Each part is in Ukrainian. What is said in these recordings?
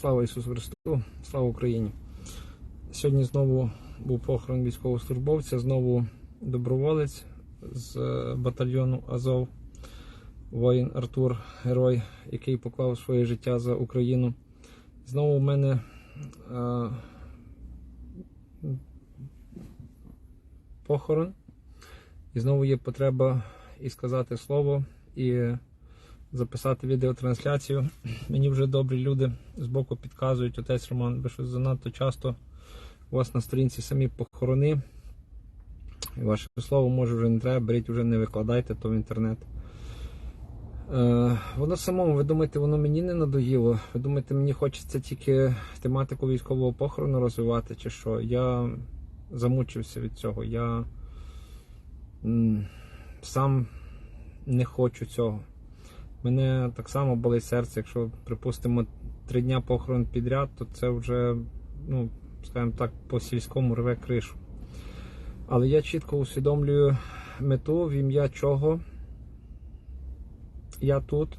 Слава Ісусу Христу, слава Україні. Сьогодні знову був похорон військовослужбовця, знову доброволець з е, батальйону Азов, воїн Артур, герой, який поклав своє життя за Україну. Знову у мене е, похорон, і знову є потреба і сказати слово, і записати відеотрансляцію. Мені вже добрі люди з боку підказують, отець Роман, ви щось занадто часто у вас на сторінці самі похорони. І ваше слово може вже не треба, беріть вже не викладайте то в інтернет. Е, воно самому, ви думаєте, воно мені не надоїло? Ви думаєте, мені хочеться тільки тематику військового похорону розвивати, чи що? Я замучився від цього. Я м, сам не хочу цього. Мене так само болить серце, якщо, припустимо, три дня похорон підряд, то це вже, ну, скажімо так, по сільському рве кришу. Але я чітко усвідомлюю мету, в ім'я чого я тут.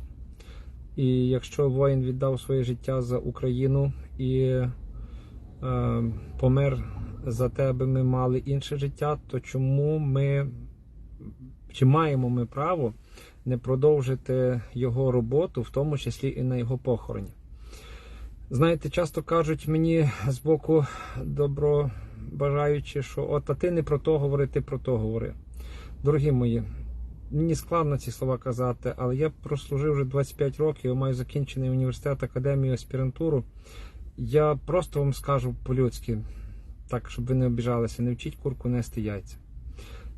І якщо воїн віддав своє життя за Україну і е, помер за те, аби ми мали інше життя, то чому ми чи маємо ми право не продовжити його роботу, в тому числі і на його похороні? Знаєте, часто кажуть мені з боку добро бажаючи, що от а ти не про то говори, ти про то говори. Дорогі мої, мені складно ці слова казати, але я прослужив вже 25 років, маю закінчений університет, академію, аспірантуру. Я просто вам скажу по-людськи, так, щоб ви не обіжалися, не вчіть курку нести яйця.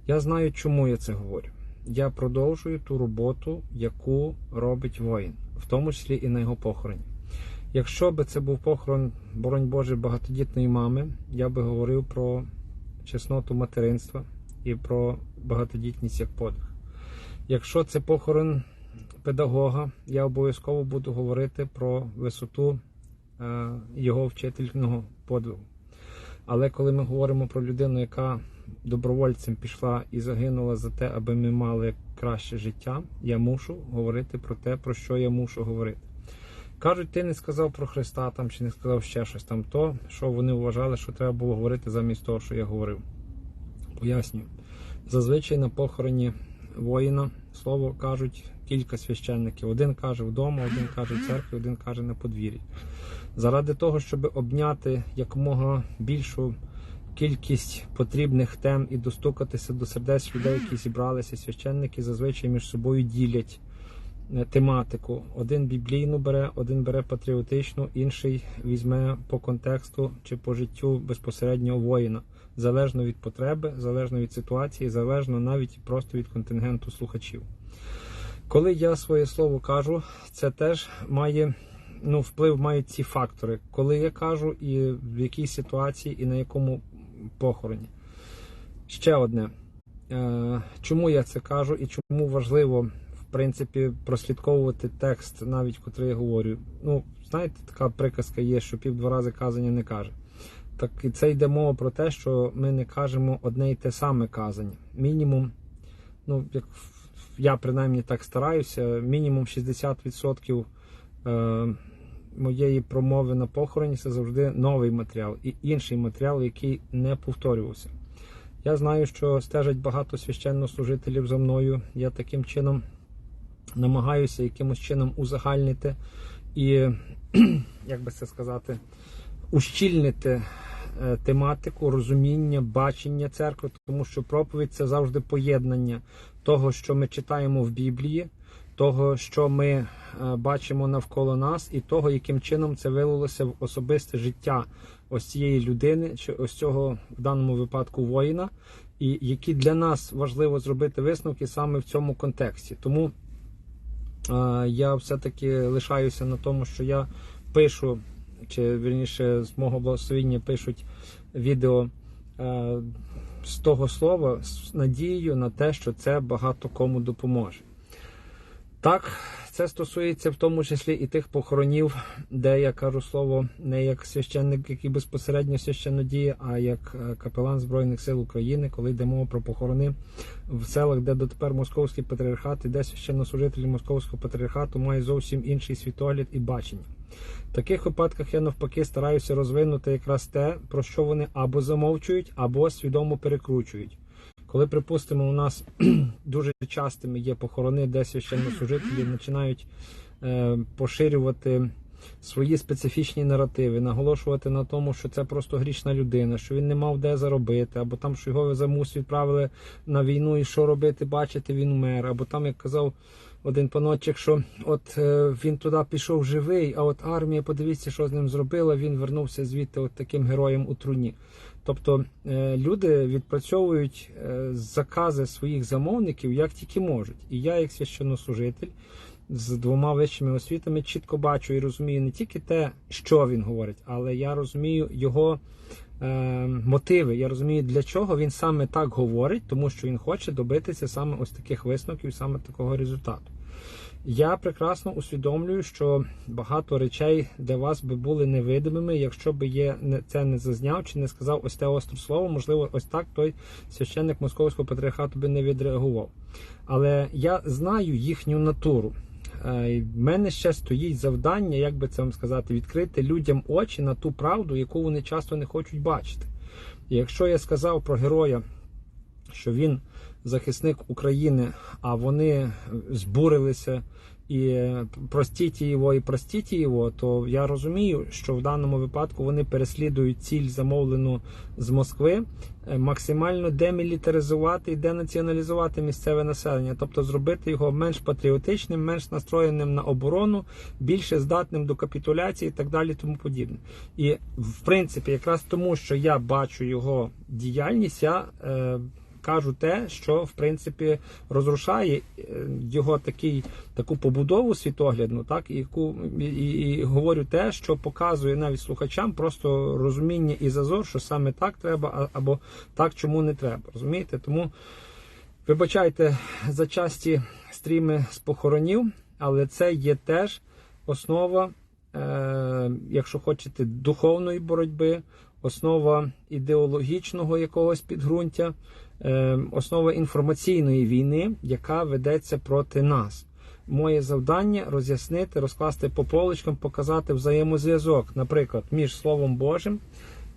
Я знаю, чому я це говорю. Я продовжую ту роботу, яку робить воїн, в тому числі і на його похороні. Якщо би це був похорон, боронь Боже, багатодітної мами, я би говорив про чесноту материнства і про багатодітність як подвиг. Якщо це похорон педагога, я обов'язково буду говорити про висоту е, його вчительного подвигу. Але коли ми говоримо про людину, яка добровольцем пішла і загинула за те, аби ми мали краще життя, я мушу говорити про те, про що я мушу говорити. Кажуть, ти не сказав про Христа там чи не сказав ще щось там, то що вони вважали, що треба було говорити замість того, що я говорив. Пояснюю. Зазвичай на похороні воїна слово кажуть кілька священників. Один каже вдома, один каже в церкві, один каже на подвір'ї. Заради того, щоб обняти якомога більшу кількість потрібних тем і достукатися до сердець людей, які зібралися, священники зазвичай між собою ділять е, тематику. Один біблійну бере, один бере патріотичну, інший візьме по контексту чи по життю безпосереднього воїна, залежно від потреби, залежно від ситуації, залежно навіть просто від контингенту слухачів. Коли я своє слово кажу, це теж має ну, вплив мають ці фактори, коли я кажу, і в якій ситуації, і на якому похороні. Ще одне. Е, Чому я це кажу і чому важливо, в принципі, прослідковувати текст, навіть котрий я говорю. Ну, знаєте, така приказка є, що пів два рази казання не каже. Так і це йде мова про те, що ми не кажемо одне й те саме казання. Мінімум, ну, як я принаймні так стараюся, мінімум 60% е, моєї промови на похороні це завжди новий матеріал і інший матеріал, який не повторювався. Я знаю, що стежать багато священнослужителів за мною. Я таким чином намагаюся якимось чином узагальнити і, як би це сказати, ущільнити е, тематику, розуміння, бачення церкви, тому що проповідь це завжди поєднання того, що ми читаємо в Біблії, того, що ми е, бачимо навколо нас, і того, яким чином це вилилося в особисте життя ось цієї людини, чи ось цього в даному випадку воїна, і які для нас важливо зробити висновки саме в цьому контексті. Тому е, я все-таки лишаюся на тому, що я пишу, чи вірніше з мого благословіння пишуть відео. е, З того слова з надією на те, що це багато кому допоможе. Так, це стосується в тому числі і тих похоронів, де я кажу слово не як священник, який безпосередньо священно діє, а як е, капелан Збройних сил України, коли йде мова про похорони в селах, де дотепер московський патріархат і де священнослужителі московського патріархату мають зовсім інший світогляд і бачення. В таких випадках я навпаки стараюся розвинути якраз те, про що вони або замовчують, або свідомо перекручують. Коли, припустимо, у нас дуже частими є похорони, де священнослужителі починають е, поширювати свої специфічні наративи, наголошувати на тому, що це просто грішна людина, що він не мав де заробити, або там, що його замус відправили на війну, і що робити, бачити, він умер, або там, як казав один паночок, що от е, він туди пішов живий, а от армія, подивіться, що з ним зробила, він вернувся звідти от таким героєм у труні. Тобто е, люди відпрацьовують е, закази своїх замовників як тільки можуть. І я, як священнослужитель, з двома вищими освітами чітко бачу і розумію не тільки те, що він говорить, але я розумію його мотиви. Я розумію, для чого він саме так говорить, тому що він хоче добитися саме ось таких висновків, саме такого результату. Я прекрасно усвідомлюю, що багато речей для вас би були невидимими, якщо би є це не зазняв чи не сказав ось те остре слово, можливо, ось так той священник московського патріархату би не відреагував. Але я знаю їхню натуру. Е, В мене ще стоїть завдання, як би це вам сказати, відкрити людям очі на ту правду, яку вони часто не хочуть бачити. І якщо я сказав про героя, що він захисник України, а вони збурилися і простіть його, і простіть його, то я розумію, що в даному випадку вони переслідують ціль, замовлену з Москви, е, максимально демілітаризувати і денаціоналізувати місцеве населення, тобто зробити його менш патріотичним, менш настроєним на оборону, більше здатним до капітуляції і так далі, тому подібне. І в принципі, якраз тому, що я бачу його діяльність, я е, кажу те, що в принципі розрушає е, його такий таку побудову світоглядну, так і і, і говорю те, що показує навіть слухачам просто розуміння і зазор, що саме так треба, або так чому не треба. Розумієте? Тому вибачайте за часті стріми з похоронів, але це є теж основа, е, якщо хочете, духовної боротьби, основа ідеологічного якогось підґрунтя, е, основа інформаційної війни, яка ведеться проти нас. Моє завдання роз'яснити, розкласти по полочкам, показати взаємозв'язок, наприклад, між Словом Божим,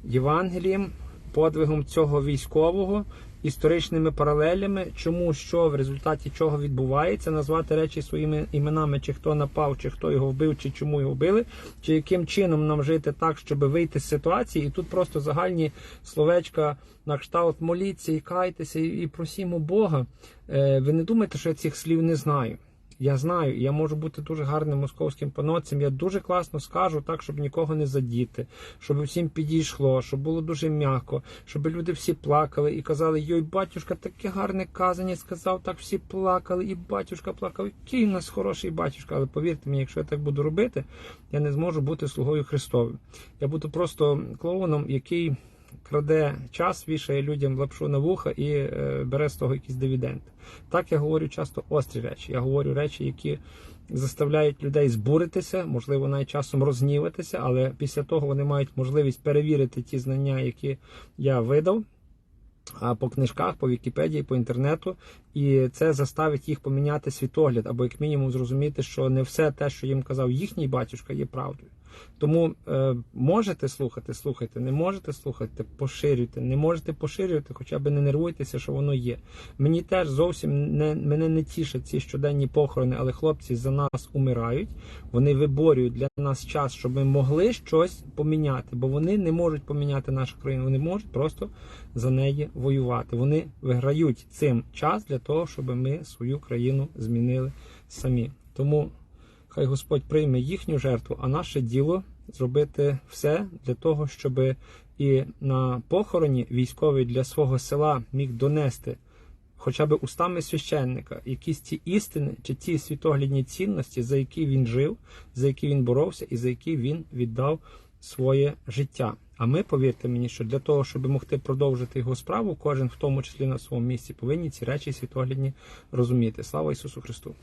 Євангелієм, подвигом цього військового, історичними паралелями, чому що в результаті чого відбувається, назвати речі своїми іменами, чи хто напав, чи хто його вбив, чи чому його вбили, чи яким чином нам жити так, щоб вийти з ситуації. І тут просто загальні словечка на кшталт моліться і кайтеся, і, просімо Бога. Е, ви не думайте, що я цих слів не знаю. Я знаю, я можу бути дуже гарним московським паноцем. Я дуже класно скажу так, щоб нікого не задіти, щоб всім підійшло, щоб було дуже м'яко, щоб люди всі плакали і казали: Йой, батюшка, таке гарне казання сказав, так всі плакали, і батюшка плакав. Який у нас хороший батюшка. Але повірте мені, якщо я так буду робити, я не зможу бути слугою Христовим. Я буду просто клоуном, який краде час, вішає людям лапшу на вуха і е, бере з того якісь дивіденди. Так я говорю часто острі речі. Я говорю речі, які заставляють людей збуритися, можливо, навіть часом розніватися, але після того вони мають можливість перевірити ті знання, які я видав. По книжках, по Вікіпедії, по інтернету, і це заставить їх поміняти світогляд, або як мінімум зрозуміти, що не все те, що їм казав їхній батюшка, є правдою. Тому е, можете слухати, слухайте, не можете слухати, поширюйте, не можете поширювати, хоча б не нервуйтеся, що воно є. Мені теж зовсім не мене не тішать ці щоденні похорони, але хлопці за нас умирають. Вони виборюють для нас час, щоб ми могли щось поміняти, бо вони не можуть поміняти нашу країну. Вони можуть просто за неї воювати. Вони виграють цим час для того, щоб ми свою країну змінили самі. Тому. Хай Господь прийме їхню жертву, а наше діло зробити все для того, щоб і на похороні військовий для свого села міг донести хоча б устами священника якісь ті істини чи ті світоглядні цінності, за які він жив, за які він боровся і за які він віддав своє життя. А ми, повірте мені, що для того, щоб могти продовжити його справу, кожен в тому числі на своєму місці, повинні ці речі світоглядні розуміти. Слава Ісусу Христу!